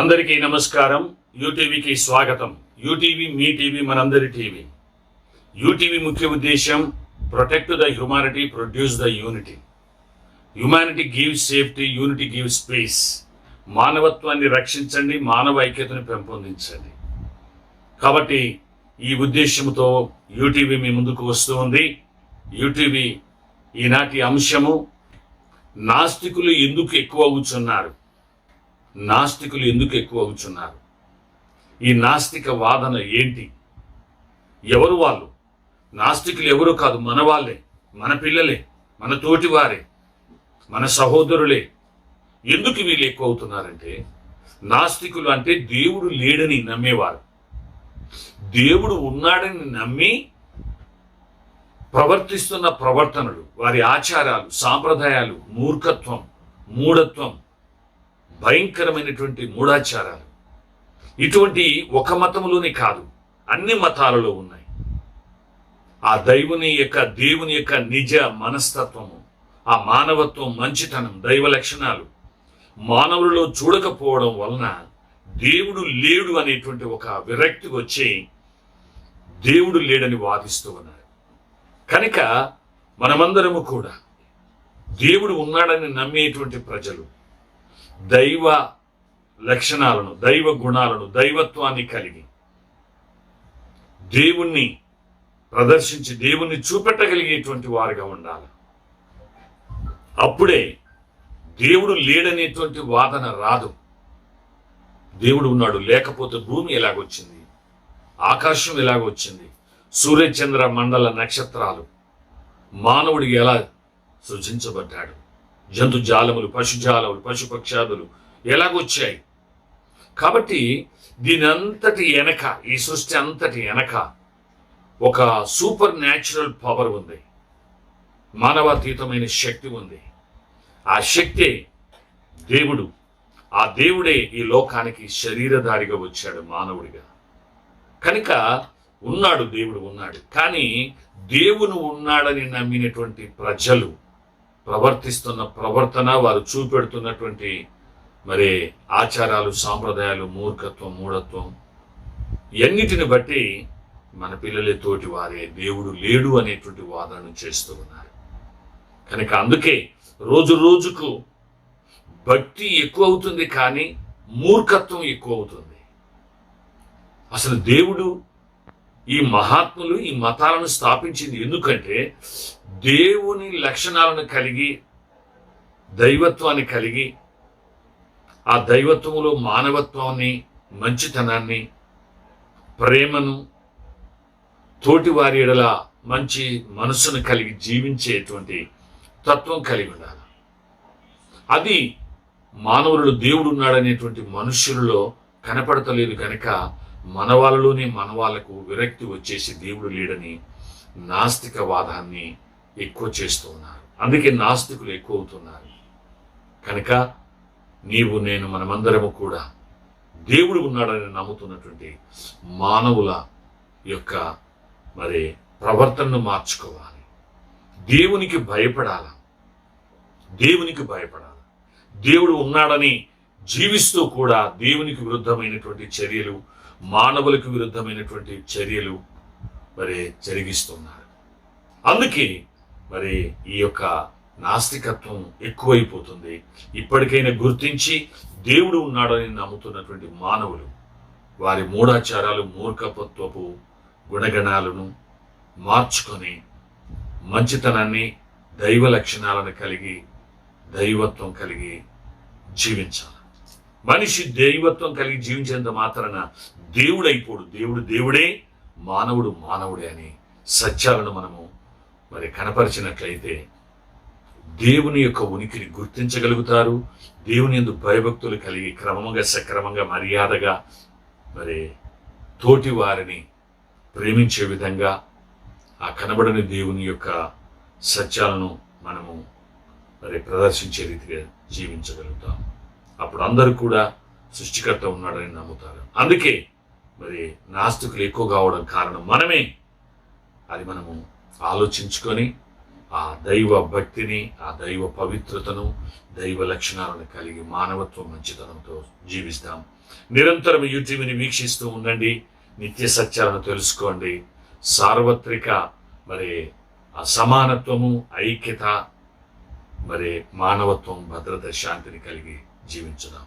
అందరికీ నమస్కారం. యూటీవీకి స్వాగతం. యూటీవీ మీ టీవీ మనందరి టీవీ. యూటీవీ ముఖ్య ఉద్దేశం protect the humanity produce the unity humanity give safety unity give space మానవత్వాన్ని రక్షించండి మానవ ఐక్యతను పెంపొందించండి. కాబట్టి ఈ ఉద్దేశంతో యూటీవీ మీ ముందుకు వస్తూ ఉంది. యూటీవీ ఈనాటి అంశము నాస్తికులు ఎందుకు ఎక్కువ అవుతున్నారు నాస్తికులు ఎందుకు ఎక్కువ అవుతున్నారు ఈ నాస్తిక వాదన ఏంటి? ఎవరు వాళ్ళు? నాస్తికులు ఎవరు కాదు మన వాళ్ళే మన పిల్లలే మన తోటి వారే మన సహోదరులే. ఎందుకు వీళ్ళు ఎక్కువ అవుతున్నారంటే నాస్తికులు అంటే దేవుడు లేడని నమ్మేవారు. దేవుడు ఉన్నాడని నమ్మి ప్రవర్తిస్తున్న ప్రవర్తనలు వారి ఆచారాలు సాంప్రదాయాలు మూర్ఖత్వం మూఢత్వం భయంకరమైనటువంటి మూఢాచారాలు. ఇటువంటి ఒక మతంలోనే కాదు అన్ని మతాలలో ఉన్నాయి. ఆ దైవుని యొక్క దేవుని యొక్క నిజ మనస్తత్వము ఆ మానవత్వం మంచితనం దైవ లక్షణాలు మానవులలో చూడకపోవడం వలన దేవుడు లేడు అనేటువంటి ఒక విరక్తి వచ్చి దేవుడు లేడని వాదిస్తూ ఉన్నారు. కనుక మనమందరము కూడా దేవుడు ఉన్నాడని నమ్మేటువంటి ప్రజలు దైవ లక్షణాలను దైవ గుణాలను దైవత్వాన్ని కలిగి దేవుణ్ణి ప్రదర్శించి దేవుణ్ణి చూపెట్టగలిగేటువంటి వారుగా ఉండాలి. అప్పుడే దేవుడు లేడనేటువంటి వాదన రాదు. దేవుడు ఉన్నాడు లేకపోతే భూమి ఎలాగొచ్చింది? ఆకాశం ఎలాగొచ్చింది? సూర్యచంద్ర మండల నక్షత్రాలు మానవుడికి ఎలా సృజించబడ్డాడు? జంతుజాలములు పశుజాలములు పశుపక్షాదులు ఎలాగొచ్చాయి కాబట్టి దీని అంతటి వెనక ఈ సృష్టి అంతటి వెనక ఒక సూపర్ న్యాచురల్ పవర్ ఉంది. మానవాతీతమైన శక్తి ఉంది. ఆ శక్తే దేవుడు. ఆ దేవుడే ఈ లోకానికి శరీరధారిగా వచ్చాడు మానవుడిగా. కనుక ఉన్నాడు దేవుడు ఉన్నాడు. కానీ దేవుడు ఉన్నాడని నమ్మినటువంటి ప్రజలు ప్రవర్తిస్తున్న ప్రవర్తన వారు చూపెడుతున్నటువంటి మరి ఆచారాలు సాంప్రదాయాలు మూర్ఖత్వం మూఢత్వం ఎన్నిటిని బట్టి మన పిల్లలే తోటి వారే దేవుడు లేడు అనేటువంటి వాదనను చేస్తూ ఉన్నారు. కనుక అందుకే రోజు రోజుకు భక్తి ఎక్కువ అవుతుంది కానీ మూర్ఖత్వం ఎక్కువ అవుతుంది. అసలు దేవుడు ఈ మహాత్ములు ఈ మతాలను స్థాపించింది ఎందుకంటే దేవుని లక్షణాలను కలిగి దైవత్వాన్ని కలిగి ఆ దైవత్వంలో మానవత్వాన్ని మంచితనాన్ని ప్రేమను తోటి వారి ఎడల మంచి మనసును కలిగి జీవించేటువంటి తత్వం కలిగి ఉండాలి. అది మానవులలో దేవుడు ఉన్నాడనేటువంటి మనుష్యులలో కనపడతలేదు కనుక మన వాళ్ళలోనే మన విరక్తి వచ్చేసి దేవుడు లేడని నాస్తిక వాదాన్ని ఎక్కువ చేస్తూ ఉన్నారు అందుకే నాస్తికులు ఎక్కువ అవుతున్నారు కనుక నీవు నేను మనమందరము కూడా దేవుడు ఉన్నాడని నమ్ముతున్నటువంటి మానవుల యొక్క మరి ప్రవర్తనను మార్చుకోవాలి. దేవునికి భయపడాల? దేవునికి భయపడాలి? దేవుడు ఉన్నాడని జీవిస్తూ కూడా దేవునికి విరుద్ధమైనటువంటి చర్యలు మానవులకు విరుద్ధమైనటువంటి చర్యలు మరి జరిగిస్తున్నారు. అందుకే మరి ఈ యొక్క నాస్తికత్వం ఎక్కువైపోతుంది. ఇప్పటికైనా గుర్తించి దేవుడు ఉన్నాడని నమ్ముతున్నటువంటి మానవులు వారి మూఢాచారాలు మూర్ఖపత్వపు గుణగణాలను మార్చుకొని మంచితనాన్ని దైవ లక్షణాలను కలిగి దైవత్వం కలిగి జీవించాలి. మనిషి దైవత్వం కలిగి జీవించేంత మాత్రాన దేవుడు అయిపోడు దేవుడు దేవుడే మానవుడు మానవుడే అని సత్యాలను మనము మరి కనపరిచినట్లయితే దేవుని యొక్క ఉనికిని గుర్తించగలుగుతారు. దేవుని ఎందు భయభక్తులు కలిగి క్రమంగా సక్రమంగా మర్యాదగా మరి తోటి వారిని ప్రేమించే విధంగా ఆ కనబడని దేవుని యొక్క సత్యాలను మనము మరి ప్రదర్శించే రీతిగా జీవించగలుగుతాం. అప్పుడు అందరూ కూడా సృష్టికర్త ఉన్నాడని నమ్ముతారు. అందుకే మరి నాస్తికులు ఎక్కువ కావడం కారణం మనమే. అది మనము ఆలోచించుకొని ఆ దైవ భక్తిని ఆ దైవ పవిత్రతను దైవ లక్షణాలను కలిగి మానవత్వం మంచితనంతో జీవిస్తాం. నిరంతరం యూట్యూబ్ని వీక్షిస్తూ ఉండండి. నిత్య సత్యాలను తెలుసుకోండి. సార్వత్రిక మరి అసమానత్వము సమానత్వము ఐక్యత మరి మానవత్వం భద్రత శాంతిని కలిగి జీవించుదాం.